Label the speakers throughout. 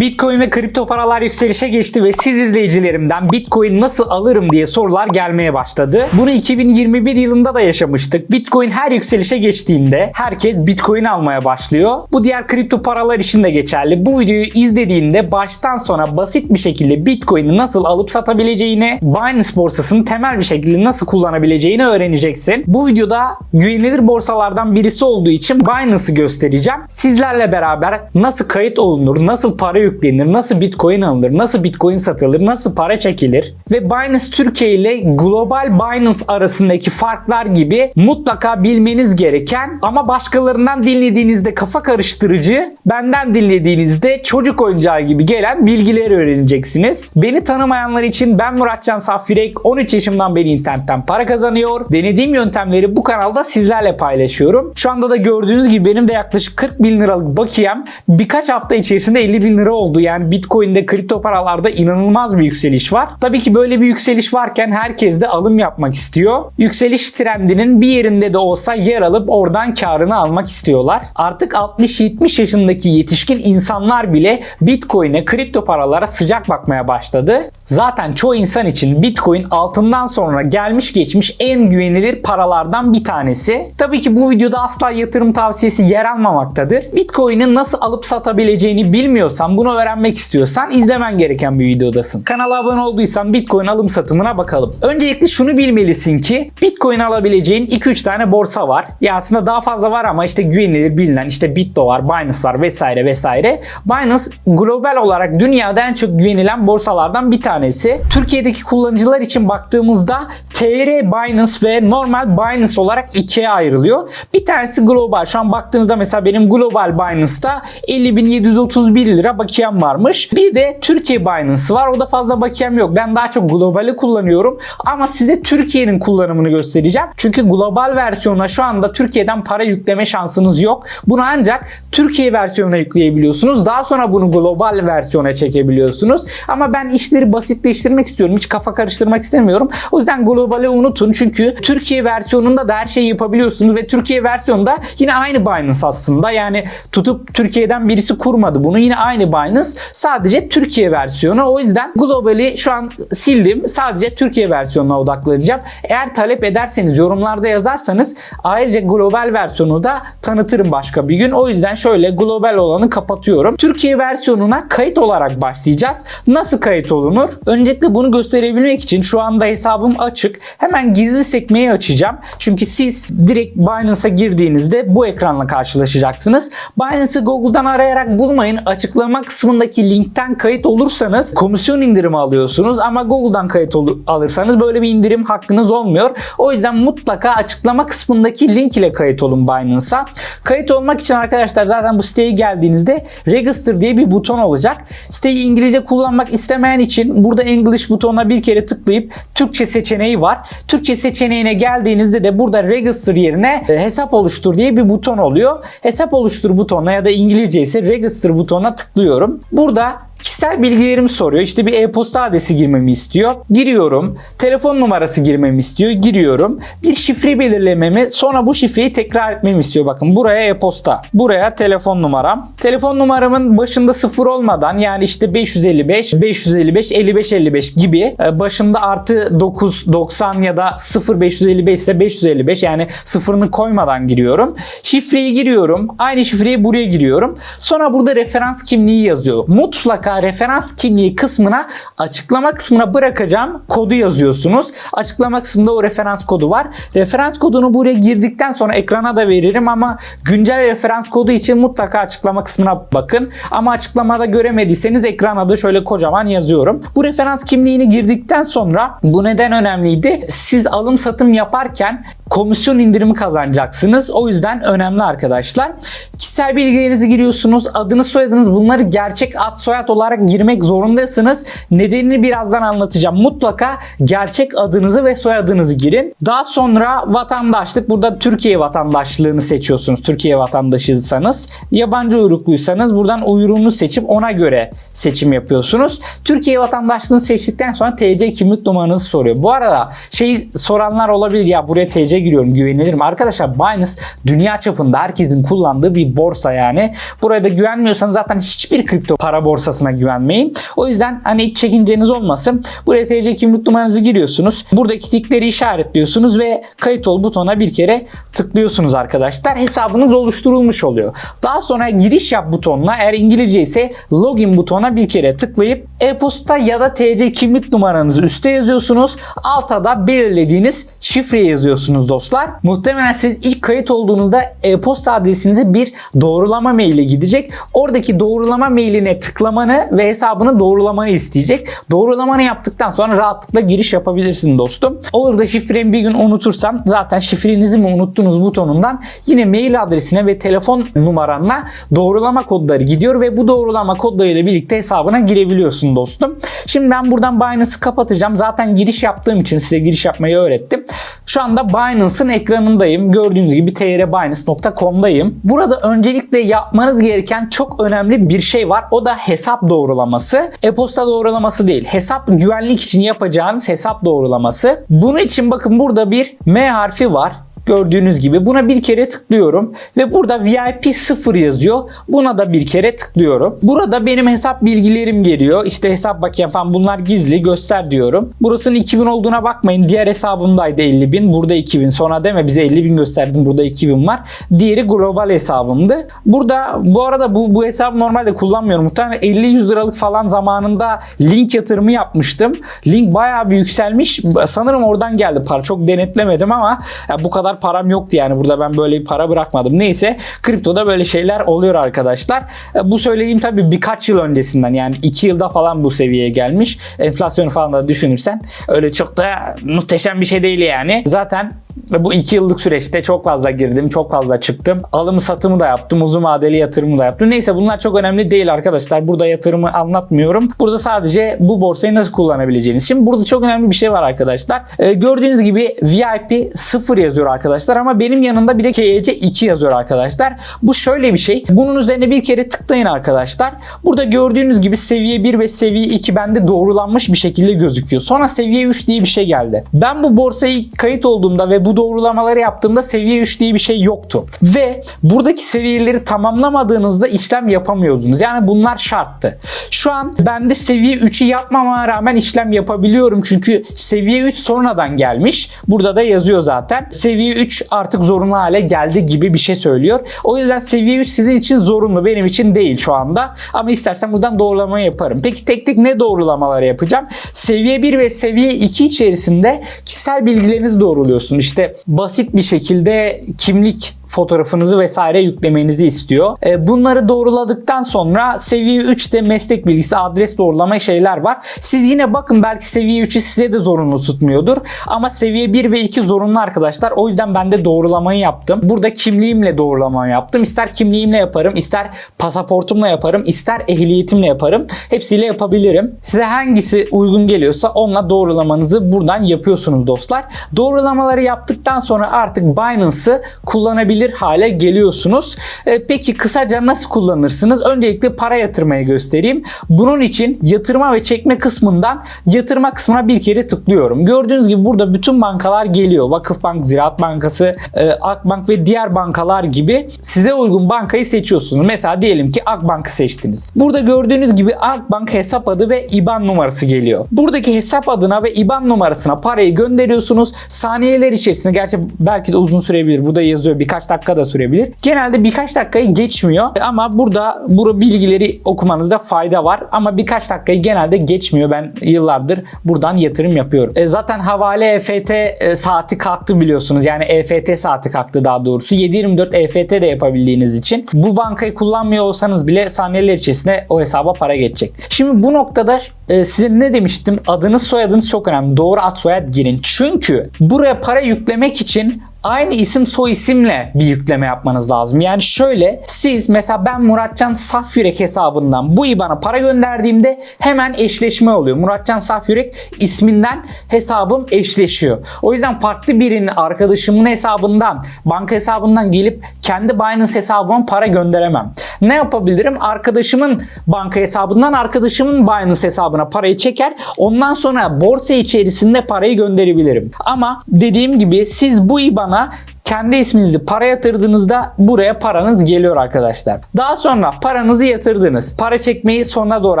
Speaker 1: Bitcoin ve kripto paralar yükselişe geçti ve siz izleyicilerimden Bitcoin nasıl alırım diye sorular gelmeye başladı. Bunu 2021 yılında da yaşamıştık. Bitcoin her yükselişe geçtiğinde herkes Bitcoin almaya başlıyor. Bu diğer kripto paralar için de geçerli. Bu videoyu izlediğinde baştan sona basit bir şekilde Bitcoin'i nasıl alıp satabileceğini, Binance borsasını temel bir şekilde nasıl kullanabileceğini öğreneceksin. Bu videoda güvenilir borsalardan birisi olduğu için Binance'ı göstereceğim. Sizlerle beraber nasıl kayıt olunur, nasıl para yüklenir, nasıl Bitcoin alınır, nasıl Bitcoin satılır, nasıl para çekilir ve Binance Türkiye ile Global Binance arasındaki farklar gibi mutlaka bilmeniz gereken ama başkalarından dinlediğinizde kafa karıştırıcı, benden dinlediğinizde çocuk oyuncağı gibi gelen bilgileri öğreneceksiniz. Beni tanımayanlar için ben Muratcan Safirek, 13 yaşımdan beri internetten para kazanıyor. Denediğim yöntemleri bu kanalda sizlerle paylaşıyorum. Şu anda da gördüğünüz gibi benim de yaklaşık 40 bin liralık bakiyem birkaç hafta içerisinde 50 bin lira oldu. Yani Bitcoin'de kripto paralarda inanılmaz bir yükseliş var. Tabii ki böyle bir yükseliş varken herkes de alım yapmak istiyor. Yükseliş trendinin bir yerinde de olsa yer alıp oradan karını almak istiyorlar. Artık 60-70 yaşındaki yetişkin insanlar bile Bitcoin'e, kripto paralara sıcak bakmaya başladı. Zaten çoğu insan için Bitcoin altından sonra gelmiş geçmiş en güvenilir paralardan bir tanesi. Tabii ki bu videoda asla yatırım tavsiyesi yer almamaktadır. Bitcoin'i nasıl alıp satabileceğini bilmiyorsan, bunu öğrenmek istiyorsan izlemen gereken bir videodasın. Kanala abone olduysan Bitcoin alım satımına bakalım. Öncelikle şunu bilmelisin ki Bitcoin alabileceğin 2-3 tane borsa var. Ya aslında daha fazla var ama işte güvenilir bilinen işte Bitdo var, Binance var vesaire vesaire. Binance global olarak dünyada en çok güvenilen borsalardan bir tanesi. Türkiye'deki kullanıcılar için baktığımızda TR Binance ve normal Binance olarak ikiye ayrılıyor. Bir tanesi global. Şu an baktığınızda mesela benim global Binance'da 50.731 lira bakiyem varmış. Bir de Türkiye Binance var. O da fazla bakiyem yok. Ben daha çok globali kullanıyorum. Ama size Türkiye'nin kullanımını göstereceğim. Çünkü global versiyona şu anda Türkiye'den para yükleme şansınız yok. Bunu ancak Türkiye versiyonuna yükleyebiliyorsunuz. Daha sonra bunu global versiyona çekebiliyorsunuz. Ama ben işleri basitleştirmek istiyorum. Hiç kafa karıştırmak istemiyorum. O yüzden globali unutun. Çünkü Türkiye versiyonunda da her şeyi yapabiliyorsunuz ve Türkiye versiyonunda yine aynı Binance aslında. Yani tutup Türkiye'den birisi kurmadı bunu. Yine aynı Binance. Sadece Türkiye versiyonu. O yüzden globali şu an sildim. Sadece Türkiye versiyonuna odaklanacağım. Eğer talep ederseniz yorumlarda yazarsanız ayrıca global versiyonu da tanıtırım başka bir gün. O yüzden şöyle global olanı kapatıyorum. Türkiye versiyonuna kayıt olarak başlayacağız. Nasıl kayıt olunur? Öncelikle bunu gösterebilmek için şu anda hesabım açık. Hemen gizli sekmeyi açacağım. Çünkü siz direkt Binance'a girdiğinizde bu ekranla karşılaşacaksınız. Binance'ı Google'dan arayarak bulmayın. Açıklama kısmındaki linkten kayıt olursanız komisyon indirimi alıyorsunuz. Ama Google'dan kayıt alırsanız böyle bir indirim hakkınız olmuyor. O yüzden mutlaka açıklama kısmındaki link ile kayıt olun Binance'a. Kayıt olmak için arkadaşlar zaten bu siteye geldiğinizde Register diye bir buton olacak. Siteyi İngilizce kullanmak istemeyen için burada English butonuna bir kere tıklayıp Türkçe seçeneği var. Türkçe seçeneğine geldiğinizde de burada Register yerine e, hesap oluştur diye bir buton oluyor. Hesap oluştur butonuna ya da İngilizce ise Register butonuna tıklıyorum. Burada Kişisel bilgilerimi soruyor. İşte bir e-posta adresi girmemi istiyor. Giriyorum. Telefon numarası girmemi istiyor. Giriyorum. Bir şifre belirlememi sonra bu şifreyi tekrar etmemi istiyor. Bakın buraya e-posta. Buraya telefon numaram. Telefon numaramın başında sıfır olmadan yani işte 555, 555, 55, 55 gibi e, başında artı 9, 90 ya da 0 555 ise 555 yani sıfırını koymadan giriyorum. Şifreyi giriyorum. Aynı şifreyi buraya giriyorum. Sonra burada referans kimliği yazıyor. Mutlaka referans kimliği kısmına açıklama kısmına bırakacağım kodu yazıyorsunuz. Açıklama kısmında o referans kodu var. Referans kodunu buraya girdikten sonra ekrana da veririm ama güncel referans kodu için mutlaka açıklama kısmına bakın. Ama açıklamada göremediyseniz ekrana da şöyle kocaman yazıyorum. Bu referans kimliğini girdikten sonra bu neden önemliydi? Siz alım satım yaparken komisyon indirimi kazanacaksınız. O yüzden önemli arkadaşlar. Kişisel bilgilerinizi giriyorsunuz. Adınız soyadınız bunları gerçek ad soyad olarak girmek zorundasınız. Nedenini birazdan anlatacağım. Mutlaka gerçek adınızı ve soyadınızı girin. Daha sonra vatandaşlık. Burada Türkiye vatandaşlığını seçiyorsunuz. Türkiye vatandaşıysanız. Yabancı uyrukluysanız buradan uyrumlu seçip ona göre seçim yapıyorsunuz. Türkiye vatandaşlığını seçtikten sonra TC kimlik numaranızı soruyor. Bu arada şey soranlar olabilir ya buraya TC giriyorum güvenilir mi? Arkadaşlar Binance dünya çapında herkesin kullandığı bir borsa yani. Buraya da güvenmiyorsanız zaten hiçbir kripto para borsasına numarasına güvenmeyin. O yüzden hani hiç çekinceniz olmasın. Buraya TC kimlik numaranızı giriyorsunuz. Buradaki tikleri işaretliyorsunuz ve kayıt ol butona bir kere tıklıyorsunuz arkadaşlar. Hesabınız oluşturulmuş oluyor. Daha sonra giriş yap butonuna eğer İngilizce ise login butona bir kere tıklayıp e-posta ya da TC kimlik numaranızı üste yazıyorsunuz. Alta da belirlediğiniz şifreyi yazıyorsunuz dostlar. Muhtemelen siz ilk kayıt olduğunuzda e-posta adresinize bir doğrulama maili gidecek. Oradaki doğrulama mailine tıklamanı ve hesabını doğrulamanı isteyecek. Doğrulamanı yaptıktan sonra rahatlıkla giriş yapabilirsin dostum. Olur da şifremi bir gün unutursam zaten şifrenizi mi unuttunuz butonundan yine mail adresine ve telefon numaranla doğrulama kodları gidiyor ve bu doğrulama kodlarıyla birlikte hesabına girebiliyorsun dostum. Şimdi ben buradan Binance'ı kapatacağım. Zaten giriş yaptığım için size giriş yapmayı öğrettim. Şu anda Binance'ın ekranındayım. Gördüğünüz gibi trbinance.com'dayım. Burada öncelikle yapmanız gereken çok önemli bir şey var. O da hesap doğrulaması. E-posta doğrulaması değil. Hesap güvenlik için yapacağınız hesap doğrulaması. Bunun için bakın burada bir M harfi var. Gördüğünüz gibi buna bir kere tıklıyorum ve burada VIP 0 yazıyor. Buna da bir kere tıklıyorum. Burada benim hesap bilgilerim geliyor. İşte hesap bakayım falan bunlar gizli göster diyorum. Burasının 2000 olduğuna bakmayın. Diğer hesabımdaydı 50 bin. Burada 2000. Sonra deme bize 50 bin gösterdim. Burada 2000 var. Diğeri global hesabımdı. Burada bu arada bu, bu hesabı normalde kullanmıyorum. Muhtemelen 50-100 liralık falan zamanında link yatırımı yapmıştım. Link bayağı bir yükselmiş. Sanırım oradan geldi para. Çok denetlemedim ama bu kadar param yoktu yani burada ben böyle bir para bırakmadım. Neyse kriptoda böyle şeyler oluyor arkadaşlar. E, Bu söylediğim tabii birkaç yıl öncesinden yani 2 yılda falan bu seviyeye gelmiş. Enflasyonu falan da düşünürsen öyle çok da muhteşem bir şey değil yani. Zaten ve bu iki yıllık süreçte çok fazla girdim, çok fazla çıktım. Alımı satımı da yaptım, uzun vadeli yatırımı da yaptım. Neyse bunlar çok önemli değil arkadaşlar. Burada yatırımı anlatmıyorum. Burada sadece bu borsayı nasıl kullanabileceğiniz. Şimdi burada çok önemli bir şey var arkadaşlar. Ee, gördüğünüz gibi VIP 0 yazıyor arkadaşlar ama benim yanında bir de KEC 2 yazıyor arkadaşlar. Bu şöyle bir şey. Bunun üzerine bir kere tıklayın arkadaşlar. Burada gördüğünüz gibi seviye 1 ve seviye 2 bende doğrulanmış bir şekilde gözüküyor. Sonra seviye 3 diye bir şey geldi. Ben bu borsayı kayıt olduğumda ve bu doğrulamaları yaptığımda seviye 3 diye bir şey yoktu. Ve buradaki seviyeleri tamamlamadığınızda işlem yapamıyordunuz. Yani bunlar şarttı. Şu an bende seviye 3'ü yapmama rağmen işlem yapabiliyorum. Çünkü seviye 3 sonradan gelmiş. Burada da yazıyor zaten. Seviye 3 artık zorunlu hale geldi gibi bir şey söylüyor. O yüzden seviye 3 sizin için zorunlu. Benim için değil şu anda. Ama istersen buradan doğrulama yaparım. Peki tek tek ne doğrulamaları yapacağım? Seviye 1 ve seviye 2 içerisinde kişisel bilgilerinizi doğruluyorsun. İşte basit bir şekilde kimlik fotoğrafınızı vesaire yüklemenizi istiyor. E, bunları doğruladıktan sonra seviye 3'te meslek bilgisi, adres doğrulama şeyler var. Siz yine bakın belki seviye 3'ü size de zorunlu tutmuyordur. Ama seviye 1 ve 2 zorunlu arkadaşlar. O yüzden ben de doğrulamayı yaptım. Burada kimliğimle doğrulamayı yaptım. İster kimliğimle yaparım, ister pasaportumla yaparım, ister ehliyetimle yaparım. Hepsiyle yapabilirim. Size hangisi uygun geliyorsa onunla doğrulamanızı buradan yapıyorsunuz dostlar. Doğrulamaları yaptıktan sonra artık Binance'ı kullanabilirsiniz kullanabilir hale geliyorsunuz. E, peki kısaca nasıl kullanırsınız? Öncelikle para yatırmayı göstereyim. Bunun için yatırma ve çekme kısmından yatırma kısmına bir kere tıklıyorum. Gördüğünüz gibi burada bütün bankalar geliyor. Vakıfbank, Ziraat Bankası, e, Akbank ve diğer bankalar gibi size uygun bankayı seçiyorsunuz. Mesela diyelim ki Akbank'ı seçtiniz. Burada gördüğünüz gibi Akbank hesap adı ve IBAN numarası geliyor. Buradaki hesap adına ve IBAN numarasına parayı gönderiyorsunuz. Saniyeler içerisinde gerçi belki de uzun sürebilir. Burada yazıyor birkaç dakika da sürebilir. Genelde birkaç dakikayı geçmiyor ama burada bu bilgileri okumanızda fayda var ama birkaç dakikayı genelde geçmiyor. Ben yıllardır buradan yatırım yapıyorum. E, zaten havale EFT e, saati kalktı biliyorsunuz. Yani EFT saati kalktı daha doğrusu. 7/24 EFT de yapabildiğiniz için bu bankayı kullanmıyor olsanız bile saniyeler içerisinde o hesaba para geçecek. Şimdi bu noktada e, size ne demiştim? Adınız soyadınız çok önemli. Doğru ad soyad girin. Çünkü buraya para yüklemek için aynı isim soy isimle bir yükleme yapmanız lazım. Yani şöyle siz mesela ben Muratcan Safyürek hesabından bu IBAN'a para gönderdiğimde hemen eşleşme oluyor. Muratcan Safyürek isminden hesabım eşleşiyor. O yüzden farklı birinin arkadaşımın hesabından banka hesabından gelip kendi Binance hesabıma para gönderemem. Ne yapabilirim? Arkadaşımın banka hesabından arkadaşımın Binance hesabına parayı çeker. Ondan sonra borsa içerisinde parayı gönderebilirim. Ama dediğim gibi siz bu IBAN'a kendi isminizi para yatırdığınızda buraya paranız geliyor arkadaşlar. Daha sonra paranızı yatırdınız. Para çekmeyi sonuna doğru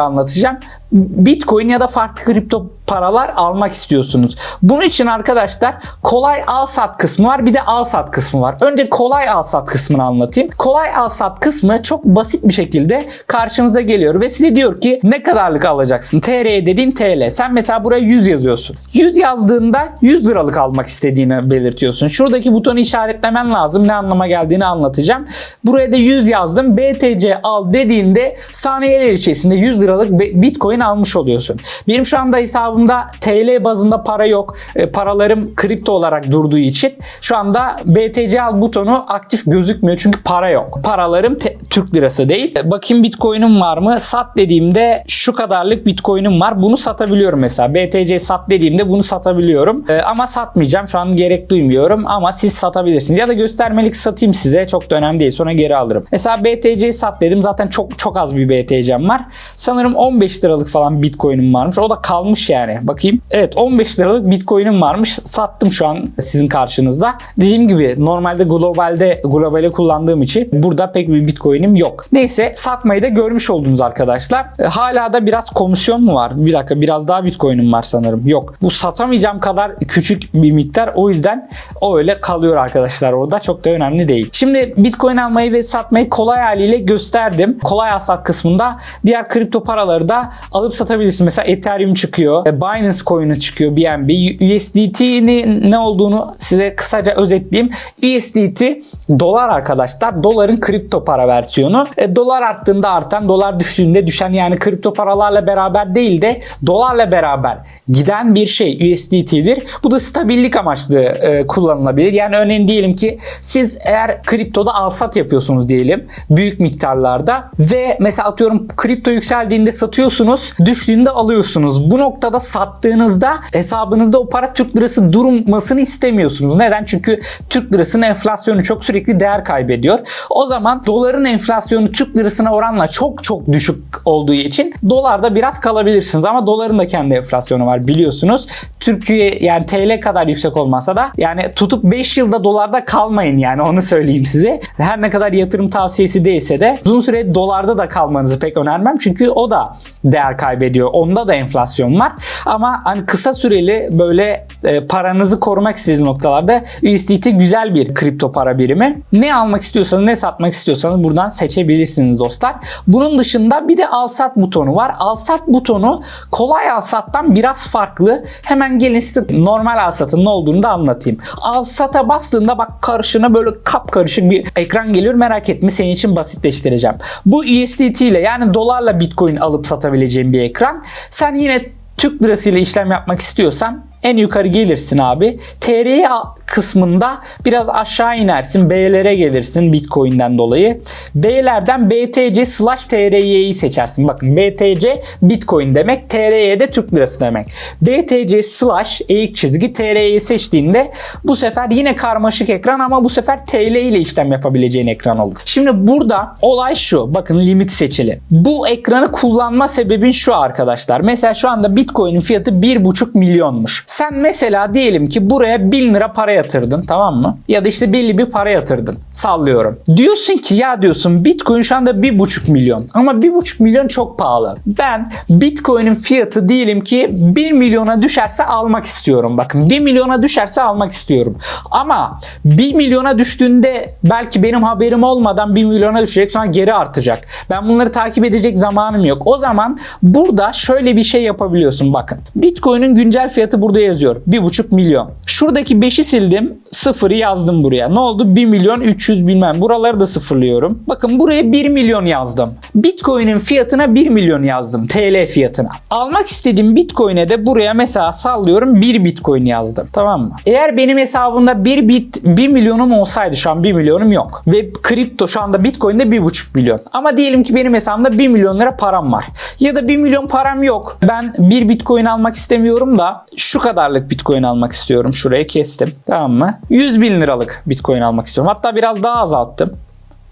Speaker 1: anlatacağım. Bitcoin ya da farklı kripto paralar almak istiyorsunuz. Bunun için arkadaşlar kolay al sat kısmı var bir de al sat kısmı var. Önce kolay al sat kısmını anlatayım. Kolay al sat kısmı çok basit bir şekilde karşınıza geliyor ve size diyor ki ne kadarlık alacaksın? TR dediğin TL. Sen mesela buraya 100 yazıyorsun. 100 yazdığında 100 liralık almak istediğini belirtiyorsun. Şuradaki butonu işaretlemen lazım. Ne anlama geldiğini anlatacağım. Buraya da 100 yazdım. BTC al dediğinde saniyeler içerisinde 100 liralık Bitcoin almış oluyorsun. Benim şu anda hesabımda TL bazında para yok. E, paralarım kripto olarak durduğu için şu anda BTC al butonu aktif gözükmüyor çünkü para yok. Paralarım Türk lirası değil. E, bakayım Bitcoin'im var mı? Sat dediğimde şu kadarlık Bitcoin'im var. Bunu satabiliyorum mesela. BTC sat dediğimde bunu satabiliyorum. E, ama satmayacağım. Şu an gerek duymuyorum ama siz satabilirsiniz. Ya da göstermelik satayım size. Çok da önemli değil. Sonra geri alırım. Mesela BTC sat dedim. Zaten çok çok az bir BTC'm var. Sanırım 15 liralık falan Bitcoin'im varmış. O da kalmış yani. Bakayım. Evet 15 liralık Bitcoin'im varmış. Sattım şu an sizin karşınızda. Dediğim gibi normalde globalde globale kullandığım için burada pek bir Bitcoin'im yok. Neyse satmayı da görmüş oldunuz arkadaşlar. E, hala da biraz komisyon mu var? Bir dakika biraz daha Bitcoin'im var sanırım. Yok. Bu satamayacağım kadar küçük bir miktar. O yüzden o öyle kalıyor arkadaşlar orada. Çok da önemli değil. Şimdi Bitcoin almayı ve satmayı kolay haliyle gösterdim. Kolay al sat kısmında diğer kripto paraları da alıp satabilirsin. Mesela Ethereum çıkıyor. e, Binance Coin'i çıkıyor. BNB. USDT'nin ne olduğunu size kısaca özetleyeyim. USDT dolar arkadaşlar. Doların kripto para versiyonu. E, dolar arttığında artan, dolar düştüğünde düşen yani kripto paralarla beraber değil de dolarla beraber giden bir şey USDT'dir. Bu da stabillik amaçlı e, kullanılabilir. Yani örneğin diyelim ki siz eğer kriptoda alsat yapıyorsunuz diyelim büyük miktarlarda ve mesela atıyorum kripto yükseldiğinde satıyorsunuz, düştüğünde alıyorsunuz. Bu noktada sattığınızda hesabınızda o para Türk lirası durmasını istemiyorsunuz. Neden? Çünkü Türk lirasının enflasyonu çok sürekli değer kaybediyor. O zaman doların enflasyonu Türk lirasına oranla çok çok düşük olduğu için dolarda biraz kalabilirsiniz ama doların da kendi enflasyonu var biliyorsunuz. Türkiye yani TL kadar yüksek olmasa da yani tutup 5 yılda dolarda kalmayın yani onu söyleyeyim size. Her ne kadar yatırım tavsiyesi değilse de uzun süre dolarda da kalmanızı pek önermem. Çünkü o da değer kaybediyor. Onda da enflasyon var. Ama hani kısa süreli böyle e, paranızı korumak istediğiniz noktalarda USDT güzel bir kripto para birimi. Ne almak istiyorsanız ne satmak istiyorsanız buradan seçebilirsiniz dostlar. Bunun dışında bir de al sat butonu var. Al sat butonu kolay al sattan biraz farklı. Hemen gelin size normal al satın ne olduğunu da anlatayım. Al sata bastığında bak karşına böyle kapkarışık bir ekran geliyor. Merak etme senin için basitleştireceğim. Bu USDT ile yani dolarla Bitcoin alıp satabileceğin bir ekran. Sen yine Türk lirası ile işlem yapmak istiyorsan en yukarı gelirsin abi. TR kısmında biraz aşağı inersin. B'lere gelirsin Bitcoin'den dolayı. B'lerden BTC slash TRY'yi seçersin. Bakın BTC Bitcoin demek. TRY de Türk lirası demek. BTC slash eğik çizgi TRY'yi seçtiğinde bu sefer yine karmaşık ekran ama bu sefer TL ile işlem yapabileceğin ekran olur. Şimdi burada olay şu. Bakın limit seçili. Bu ekranı kullanma sebebin şu arkadaşlar. Mesela şu anda Bitcoin'in fiyatı 1,5 milyonmuş. Sen mesela diyelim ki buraya 1000 lira para yatırdın tamam mı? Ya da işte belli bir para yatırdın. Sallıyorum. Diyorsun ki ya diyorsun Bitcoin şu anda 1,5 milyon. Ama 1,5 milyon çok pahalı. Ben Bitcoin'in fiyatı diyelim ki 1 milyona düşerse almak istiyorum. Bakın 1 milyona düşerse almak istiyorum. Ama 1 milyona düştüğünde belki benim haberim olmadan 1 milyona düşecek sonra geri artacak. Ben bunları takip edecek zamanım yok. O zaman burada şöyle bir şey yapabiliyorsun bakın. Bitcoin'in güncel fiyatı burada yazıyor. 1,5 milyon. Şuradaki 5'i sildim. Sıfırı yazdım buraya. Ne oldu? 1 milyon 300 bilmem. Buraları da sıfırlıyorum. Bakın buraya 1 milyon yazdım. Bitcoin'in fiyatına 1 milyon yazdım. TL fiyatına. Almak istediğim Bitcoin'e de buraya mesela sallıyorum 1 Bitcoin yazdım. Tamam mı? Eğer benim hesabımda 1 bit 1 milyonum olsaydı şu an 1 milyonum yok. Ve kripto şu anda Bitcoin'de 1,5 milyon. Ama diyelim ki benim hesabımda 1 milyon lira param var. Ya da 1 milyon param yok. Ben 1 Bitcoin almak istemiyorum da şu kadarlık Bitcoin almak istiyorum. Şuraya kestim. Tamam mı? 100 bin liralık Bitcoin almak istiyorum. Hatta biraz daha azalttım.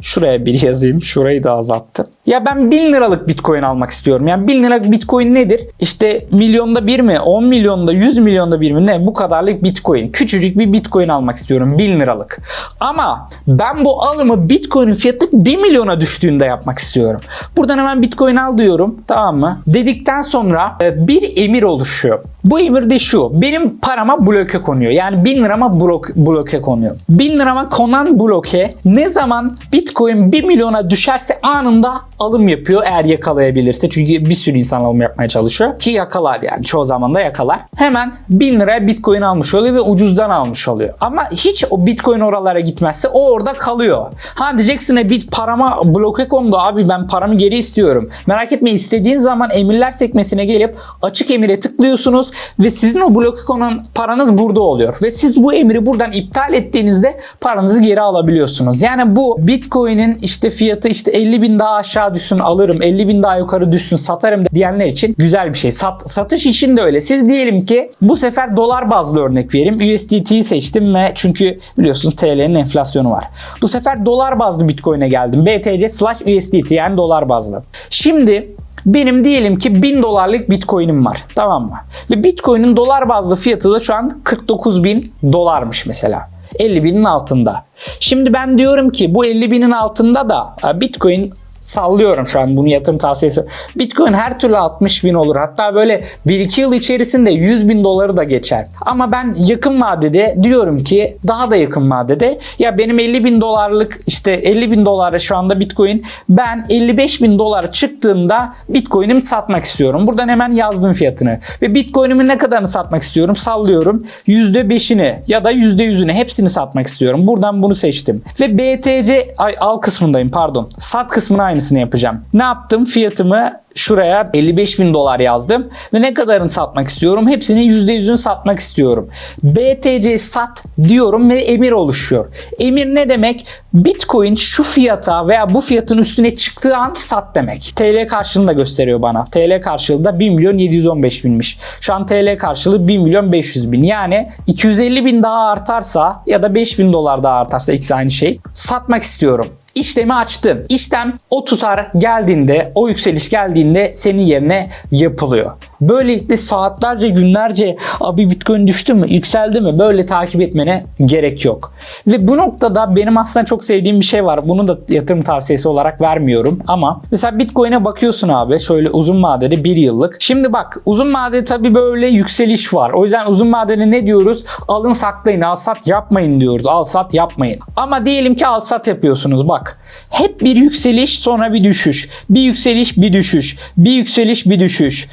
Speaker 1: Şuraya bir yazayım. Şurayı da azalttım. Ya ben 1000 liralık bitcoin almak istiyorum. Yani 1000 liralık bitcoin nedir? İşte milyonda bir mi? 10 milyonda 100 milyonda bir mi? Ne? Bu kadarlık bitcoin. Küçücük bir bitcoin almak istiyorum. 1000 liralık. Ama ben bu alımı bitcoin'in fiyatı 1 milyona düştüğünde yapmak istiyorum. Buradan hemen bitcoin al diyorum. Tamam mı? Dedikten sonra e, bir emir oluşuyor. Bu emir de şu. Benim parama bloke konuyor. Yani 1000 lirama blok, bloke konuyor. 1000 lirama konan bloke ne zaman Bitcoin 1 milyona düşerse anında alım yapıyor eğer yakalayabilirse. Çünkü bir sürü insan alım yapmaya çalışıyor. Ki yakalar yani. Çoğu zaman da yakalar. Hemen 1000 liraya Bitcoin almış oluyor ve ucuzdan almış oluyor. Ama hiç o Bitcoin oralara gitmezse o orada kalıyor. Ha diyeceksin e bir parama bloke kondu abi ben paramı geri istiyorum. Merak etme istediğin zaman emirler sekmesine gelip açık emire tıklıyorsunuz ve sizin o bloke konan paranız burada oluyor. Ve siz bu emri buradan iptal ettiğinizde paranızı geri alabiliyorsunuz. Yani bu Bitcoin'in işte fiyatı işte 50 bin daha aşağı düşsün alırım, 50 bin daha yukarı düşsün satarım diyenler için güzel bir şey. Sat, satış için de öyle. Siz diyelim ki bu sefer dolar bazlı örnek vereyim. USDT'yi seçtim ve çünkü biliyorsunuz TL'nin enflasyonu var. Bu sefer dolar bazlı Bitcoin'e geldim. BTC slash USDT yani dolar bazlı. Şimdi benim diyelim ki 1000 dolarlık bitcoin'im var. Tamam mı? Ve bitcoin'in dolar bazlı fiyatı da şu an 49 bin dolarmış mesela. 50 binin altında. Şimdi ben diyorum ki bu 50 binin altında da e, bitcoin sallıyorum şu an bunu yatırım tavsiyesi. Bitcoin her türlü 60 bin olur. Hatta böyle 1-2 yıl içerisinde 100 bin doları da geçer. Ama ben yakın vadede diyorum ki daha da yakın vadede ya benim 50 bin dolarlık işte 50 bin dolara şu anda Bitcoin ben 55 bin dolar çıktığında Bitcoin'imi satmak istiyorum. Buradan hemen yazdım fiyatını. Ve Bitcoin'imin ne kadarını satmak istiyorum? Sallıyorum. %5'ini ya da %100'ünü hepsini satmak istiyorum. Buradan bunu seçtim. Ve BTC ay al kısmındayım pardon. Sat kısmına aynısını yapacağım. Ne yaptım? Fiyatımı şuraya 55 bin dolar yazdım ve ne kadarını satmak istiyorum? Hepsini %100'ünü satmak istiyorum. BTC sat diyorum ve emir oluşuyor. Emir ne demek? Bitcoin şu fiyata veya bu fiyatın üstüne çıktığı an sat demek. TL karşılığını da gösteriyor bana. TL karşılığı da 1 milyon 715 binmiş. Şu an TL karşılığı 1 milyon 500 bin. Yani 250 bin daha artarsa ya da 5 bin dolar daha artarsa ikisi aynı şey. Satmak istiyorum. İşlemi açtım. İşlem o tutar geldiğinde, o yükseliş geldiğinde senin yerine yapılıyor. Böylelikle saatlerce, günlerce abi Bitcoin düştü mü, yükseldi mi böyle takip etmene gerek yok. Ve bu noktada benim aslında çok sevdiğim bir şey var. Bunu da yatırım tavsiyesi olarak vermiyorum ama mesela Bitcoin'e bakıyorsun abi şöyle uzun vadede bir yıllık. Şimdi bak uzun vadede tabii böyle yükseliş var. O yüzden uzun vadede ne diyoruz? Alın saklayın, al sat yapmayın diyoruz. Al sat yapmayın. Ama diyelim ki al sat yapıyorsunuz bak. Hep bir yükseliş sonra bir düşüş. Bir yükseliş bir düşüş. Bir yükseliş bir düşüş.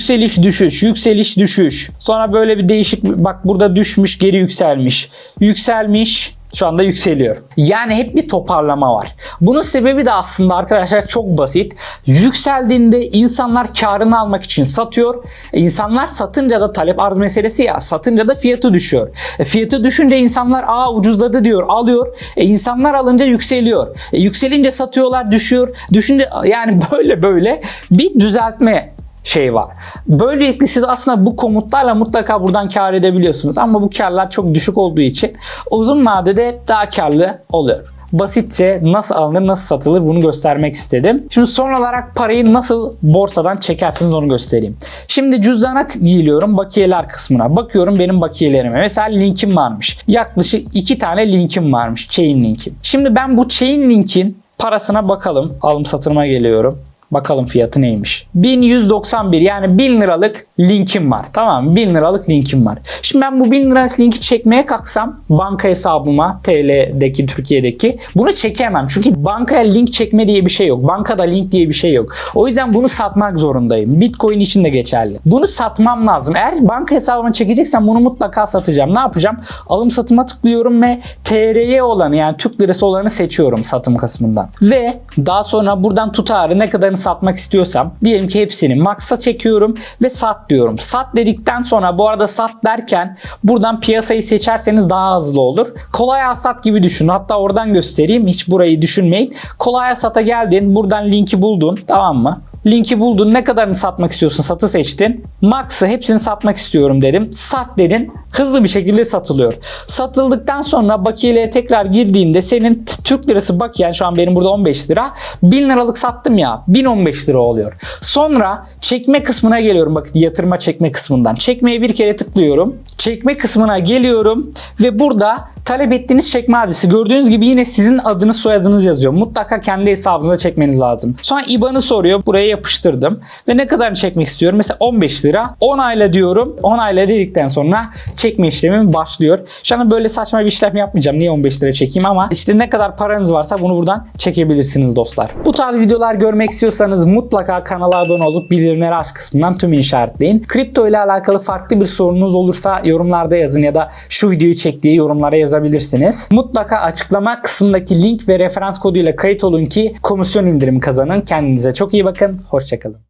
Speaker 1: Yükseliş düşüş, yükseliş düşüş. Sonra böyle bir değişik bak burada düşmüş geri yükselmiş. Yükselmiş şu anda yükseliyor. Yani hep bir toparlama var. Bunun sebebi de aslında arkadaşlar çok basit. Yükseldiğinde insanlar karını almak için satıyor. İnsanlar satınca da talep arz meselesi ya. Satınca da fiyatı düşüyor. E, fiyatı düşünce insanlar aa ucuzladı diyor alıyor. E, insanlar alınca yükseliyor. E, yükselince satıyorlar düşüyor. Düşünce yani böyle böyle bir düzeltme şey var. Böylelikle siz aslında bu komutlarla mutlaka buradan kar edebiliyorsunuz. Ama bu karlar çok düşük olduğu için uzun vadede daha karlı oluyor. Basitçe nasıl alınır, nasıl satılır bunu göstermek istedim. Şimdi son olarak parayı nasıl borsadan çekersiniz onu göstereyim. Şimdi cüzdana giyiliyorum bakiyeler kısmına. Bakıyorum benim bakiyelerime. Mesela linkim varmış. Yaklaşık iki tane linkim varmış. Chain linkim. Şimdi ben bu chain linkin parasına bakalım. Alım satırıma geliyorum. Bakalım fiyatı neymiş. 1191 yani 1000 liralık linkim var. Tamam mı? 1000 liralık linkim var. Şimdi ben bu 1000 liralık linki çekmeye kalksam banka hesabıma TL'deki Türkiye'deki bunu çekemem. Çünkü bankaya link çekme diye bir şey yok. Bankada link diye bir şey yok. O yüzden bunu satmak zorundayım. Bitcoin için de geçerli. Bunu satmam lazım. Eğer banka hesabıma çekeceksem bunu mutlaka satacağım. Ne yapacağım? Alım satıma tıklıyorum ve TRY olanı yani Türk lirası olanı seçiyorum satım kısmından. Ve daha sonra buradan tutarı ne kadarını satmak istiyorsam diyelim ki hepsini maksa çekiyorum ve sat diyorum. Sat dedikten sonra bu arada sat derken buradan piyasayı seçerseniz daha hızlı olur. Kolay sat gibi düşün. Hatta oradan göstereyim. Hiç burayı düşünmeyin. Kolay sata geldin. Buradan linki buldun. Tamam mı? Linki buldun. Ne kadarını satmak istiyorsun? Satı seçtin. Max'ı hepsini satmak istiyorum dedim. Sat dedin. Hızlı bir şekilde satılıyor. Satıldıktan sonra bakiyeliğe tekrar girdiğinde senin Türk lirası bakiyen şu an benim burada 15 lira. 1000 liralık sattım ya 1015 lira oluyor. Sonra çekme kısmına geliyorum. Bakın yatırma çekme kısmından. Çekmeye bir kere tıklıyorum. Çekme kısmına geliyorum ve burada talep ettiğiniz çekme adresi gördüğünüz gibi yine sizin adınız soyadınız yazıyor. Mutlaka kendi hesabınıza çekmeniz lazım. Sonra IBAN'ı soruyor. Buraya yapıştırdım. Ve ne kadarını çekmek istiyorum? Mesela 15 lira. Onayla diyorum. Onayla dedikten sonra çekme işlemim başlıyor. Şu an böyle saçma bir işlem yapmayacağım. Niye 15 lira çekeyim ama işte ne kadar paranız varsa bunu buradan çekebilirsiniz dostlar. Bu tarz videolar görmek istiyorsanız mutlaka kanala abone olup bildirimleri aç kısmından tüm işaretleyin. Kripto ile alakalı farklı bir sorunuz olursa yorumlarda yazın ya da şu videoyu çek diye yorumlara yazabilirsiniz. Mutlaka açıklama kısmındaki link ve referans koduyla kayıt olun ki komisyon indirimi kazanın. Kendinize çok iyi bakın. Hoşçakalın.